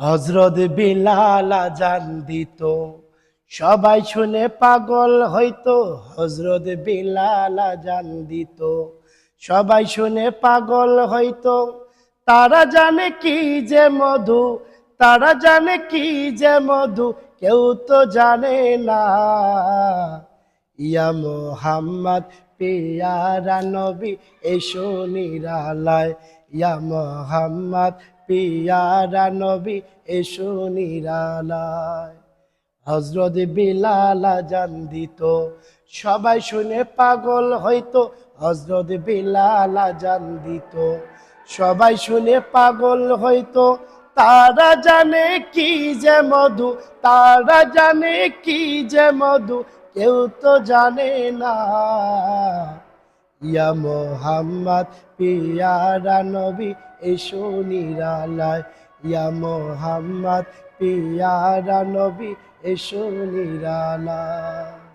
হজরত বিলাল আজান দিত। সবাই শুনে পাগল হইতো হজরত বিলাল আজান দিত। সবাই শুনে পাগল হইতো, তারা জানে কি যে মধু, তারা জানে কি যে মধু, কেউ তো জানে না। ইয়া মোহাম্মদ, পিয়ারা নবী, এসো নিরালায়। ইয়া মোহাম্মদ, পিয়ারা নবী, এসো নিরালায়। হজরত বিলাল আজান দিত। সবাই শুনে পাগল হইতো হজরত বিলাল আজান দিত। সবাই শুনে পাগল হইতো, তারা জানে কি যে মধু, তারা জানে কি যে মধু, কেউ তো জানে না। ইয়া মোহাম্মদ পিয়ারা নবী এসো নিরালায়। ইয়া মোহাম্মদ পিয়ারা নবী এসো নিরালায়।